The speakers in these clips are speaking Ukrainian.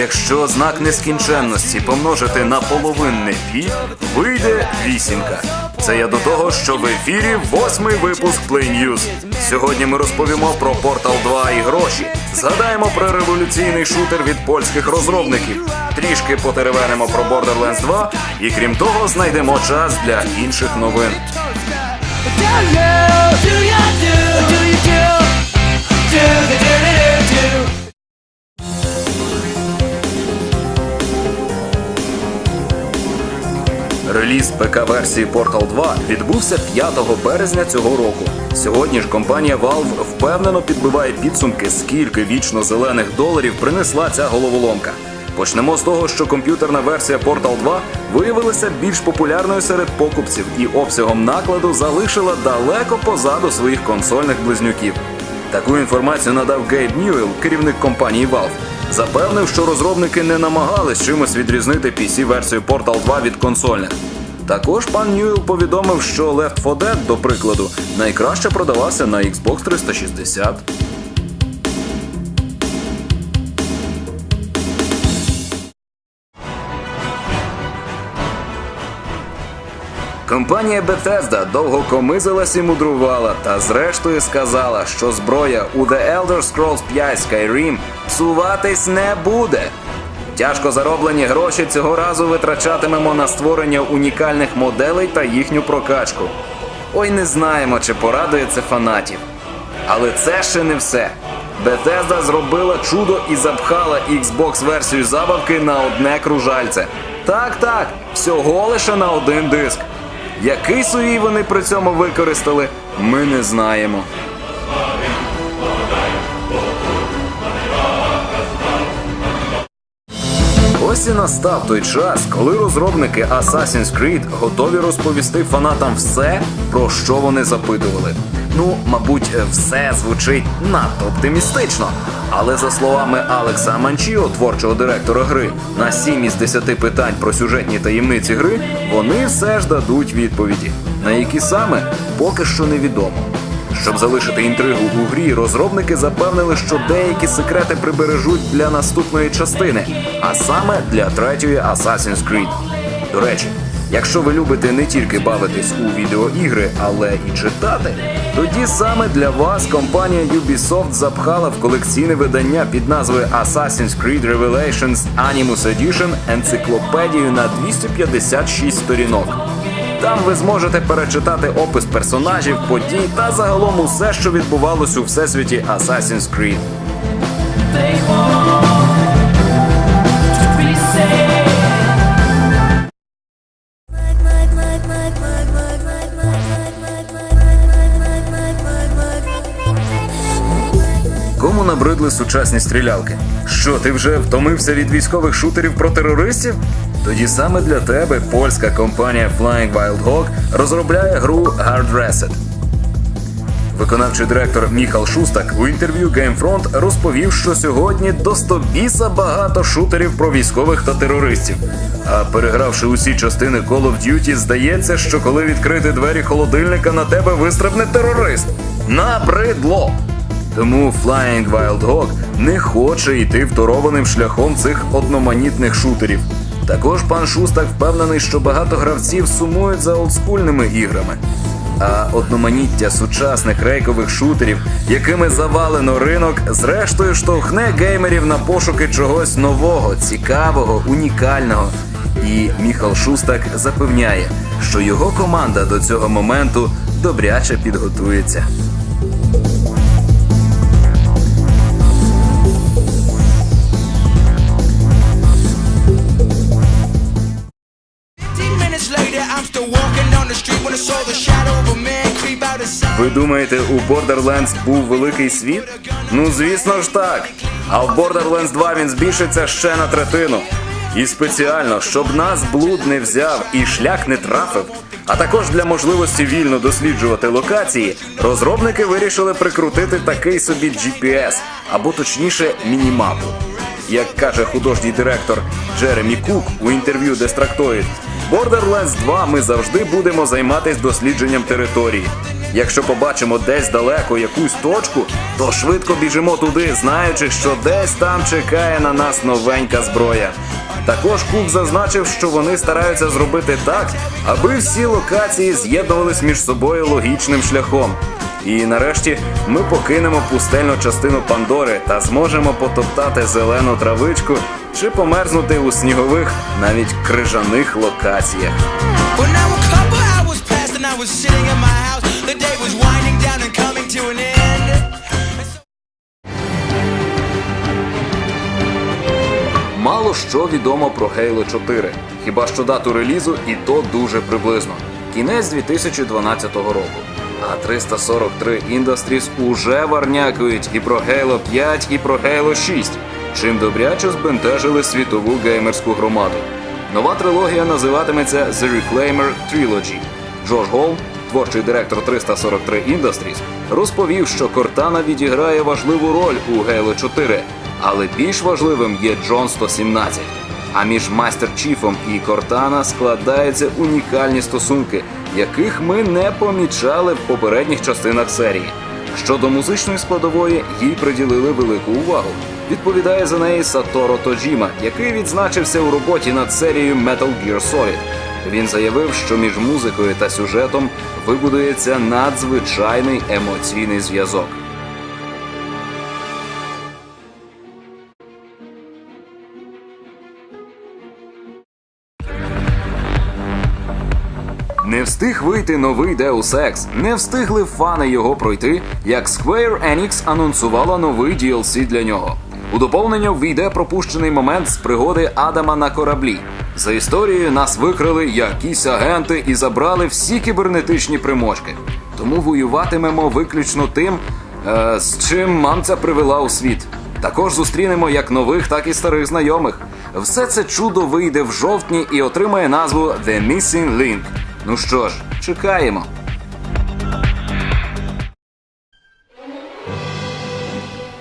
Якщо знак нескінченності помножити на половинний пі, вийде вісімка. Це я до того, що в ефірі восьмий випуск Play News. Сьогодні ми розповімо про Portal 2 і гроші. Згадаємо про революційний шутер від польських розробників. Трішки потеревенимо про Borderlands 2 і крім того, знайдемо час для інших новин. Do you do do you do do the do Реліз ПК-версії Portal 2 відбувся 5 березня цього року. Сьогодні ж компанія Valve впевнено підбиває підсумки, скільки вічно зелених доларів принесла ця головоломка. Почнемо з того, що комп'ютерна версія Portal 2 виявилася більш популярною серед покупців і обсягом накладу залишила далеко позаду своїх консольних близнюків. Таку інформацію надав Гейб Ньюел, керівник компанії Valve. Запевнив, що розробники не намагались чимось відрізнити PC-версію Portal 2 від консольних. Також пан Ньюел повідомив, що Left 4 Dead, до прикладу, найкраще продавався на Xbox 360. Компанія Bethesda довго комизилась і мудрувала, та зрештою сказала, що зброя у The Elder Scrolls 5 Skyrim псуватись не буде. Тяжко зароблені гроші цього разу витрачатимемо на створення унікальних моделей та їхню прокачку. Ой, не знаємо, чи порадує це фанатів. Але це ще не все. Bethesda зробила чудо і запхала Xbox версію забавки на одне кружальце. Так, так, всього лише на один диск. Який сувій вони при цьому використали, ми не знаємо. Ось і настав той час, коли розробники Assassin's Creed готові розповісти фанатам все, про що вони запитували. Ну, мабуть, все звучить надто оптимістично. Але за словами Алекса Манчіо, творчого директора гри, на 7 із 10 питань про сюжетні таємниці гри вони все ж дадуть відповіді. На які саме поки що невідомо. Щоб залишити інтригу у грі, розробники запевнили, що деякі секрети прибережуть для наступної частини, а саме для третьої Assassin's Creed. До речі, якщо ви любите не тільки бавитись у відеоігри, але і читати, тоді саме для вас компанія Ubisoft запхала в колекційне видання під назвою Assassin's Creed Revelations Animus Edition енциклопедію на 256 сторінок. Там ви зможете перечитати опис персонажів, подій та загалом усе, що відбувалось у всесвіті Assassin's Creed. Кому набридли сучасні стрілялки? Що, ти вже втомився від військових шутерів про терористів? Тоді саме для тебе польська компанія Flying Wild Hog розробляє гру Hard Reset. Виконавчий директор Міхал Шустак у інтерв'ю GameFront розповів, що сьогодні до стобіса багато шутерів про військових та терористів. А перегравши усі частини Call of Duty, здається, що коли відкрити двері холодильника на тебе вистрибне терорист. Набридло! Тому Flying Wild Hog не хоче йти второваним шляхом цих одноманітних шутерів. Також пан Шустак впевнений, що багато гравців сумують за олдскульними іграми. А одноманіття сучасних рейкових шутерів, якими завалено ринок, зрештою штовхне геймерів на пошуки чогось нового, цікавого, унікального. І Міхал Шустак запевняє, що його команда до цього моменту добряче підготується. Ви думаєте, у Borderlands був великий світ? Ну, звісно ж так. А в Borderlands 2 він збільшиться ще на третину. І спеціально, щоб нас блуд не взяв і шлях не трафив. А також для можливості вільно досліджувати локації, розробники вирішили прикрутити такий собі GPS, або точніше мінімапу. Як каже художній директор Джеремі Кук у інтерв'ю Дестрактоїд, Borderlands 2 ми завжди будемо займатися дослідженням території. Якщо побачимо десь далеко якусь точку, то швидко біжимо туди, знаючи, що десь там чекає на нас новенька зброя. Також Кук зазначив, що вони стараються зробити так, аби всі локації з'єднувались між собою логічним шляхом. І нарешті ми покинемо пустельну частину Пандори та зможемо потоптати зелену травичку чи померзнути у снігових, навіть крижаних локаціях. Мало що відомо про Halo 4, хіба що дату релізу, і то дуже приблизно. Кінець 2012 року. А 343 Industries уже варнякують і про Halo 5, і про Halo 6, чим добряче збентежили світову геймерську громаду. Нова трилогія називатиметься The Reclaimer Trilogy. Джош Голм, творчий директор 343 Industries, розповів, що Кортана відіграє важливу роль у Halo 4, але більш важливим є Джон 117. А між Майстер Чіфом і Кортана складаються унікальні стосунки, яких ми не помічали в попередніх частинах серії. Щодо музичної складової, їй приділили велику увагу. Відповідає за неї Саторо Тоджіма, який відзначився у роботі над серією Metal Gear Solid. Він заявив, що між музикою та сюжетом вибудується надзвичайний емоційний зв'язок. Не встиг вийти новий Deus Ex, не встигли фани його пройти, як Square Enix анонсувала новий DLC для нього. У доповнення ввійде пропущений момент з пригоди Адама на кораблі. За історією нас викрили якісь агенти і забрали всі кібернетичні примочки. Тому воюватимемо виключно тим, е, з чим мамця привела у світ. Також зустрінемо як нових, так і старих знайомих. Все це чудо вийде в жовтні і отримає назву The Missing Link. Ну що ж, чекаємо.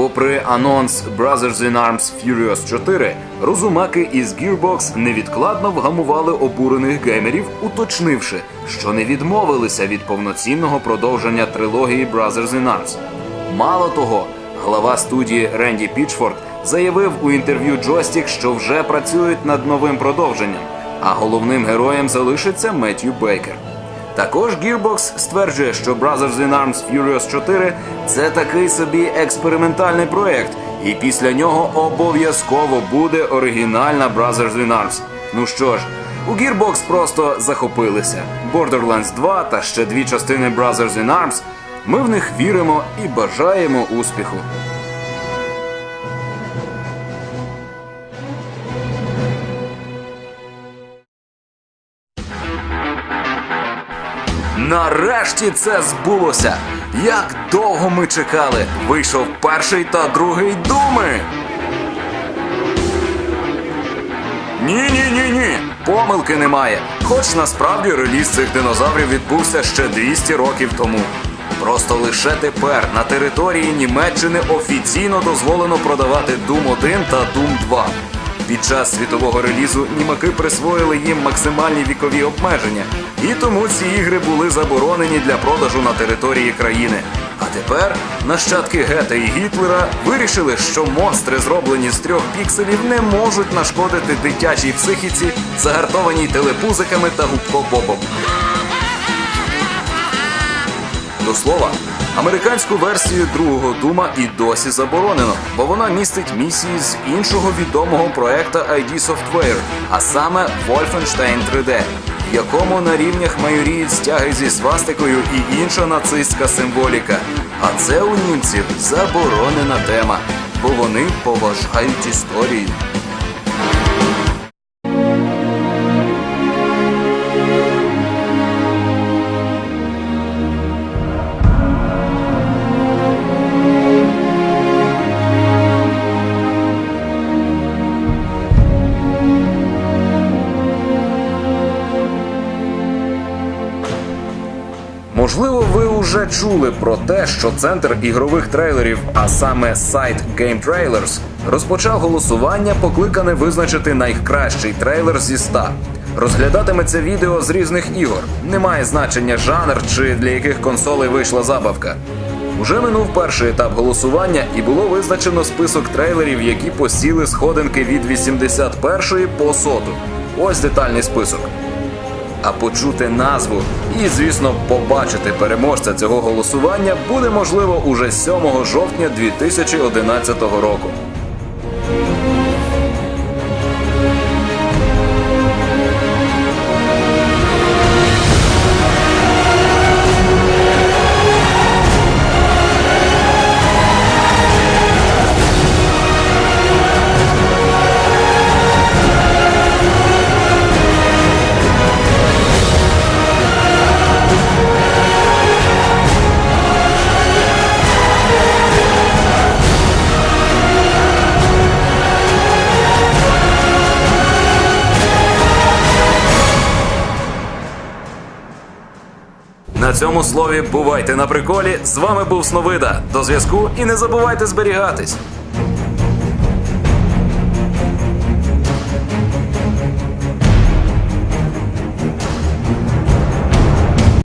Попри анонс Brothers in Arms Furious 4, розумаки із Gearbox невідкладно вгамували обурених геймерів, уточнивши, що не відмовилися від повноцінного продовження трилогії Brothers in Arms. Мало того, глава студії Ренді Пічфорд заявив у інтерв'ю Joystick, що вже працюють над новим продовженням, а головним героєм залишиться Меттью Бейкер. Також Gearbox стверджує, що Brothers in Arms Furious 4 це такий собі експериментальний проект, і після нього обов'язково буде оригінальна Brothers in Arms. Ну що ж, у Gearbox просто захопилися. Borderlands 2 та ще дві частини Brothers in Arms. Ми в них віримо і бажаємо успіху. Нарешті це збулося. Як довго ми чекали. Вийшов перший та другий думи. Ні, ні, ні, ні. Помилки немає. Хоч насправді реліз цих динозаврів відбувся ще 200 років тому. Просто лише тепер на території Німеччини офіційно дозволено продавати Doom 1 та Doom 2. Під час світового релізу німаки присвоїли їм максимальні вікові обмеження, і тому ці ігри були заборонені для продажу на території країни. А тепер нащадки Гета і Гітлера вирішили, що монстри, зроблені з трьох пікселів, не можуть нашкодити дитячій психіці, загартованій телепузиками та губкобобом. До слова, американську версію другого дума і досі заборонено, бо вона містить місії з іншого відомого проекта ID Software, а саме Wolfenstein 3D, якому на рівнях майоріють стяги зі свастикою і інша нацистська символіка. А це у німців заборонена тема, бо вони поважають історію. Чули про те, що центр ігрових трейлерів, а саме сайт Game Trailers, розпочав голосування, покликане визначити найкращий трейлер зі 100. Розглядатиметься відео з різних ігор. Немає значення жанр чи для яких консолей вийшла забавка. Уже минув перший етап голосування, і було визначено список трейлерів, які посіли сходинки від 81 по соту. Ось детальний список. А почути назву і, звісно, побачити переможця цього голосування буде можливо уже 7 жовтня 2011 року. Цьому слові бувайте на приколі. З вами був Сновида. До зв'язку і не забувайте зберігатись.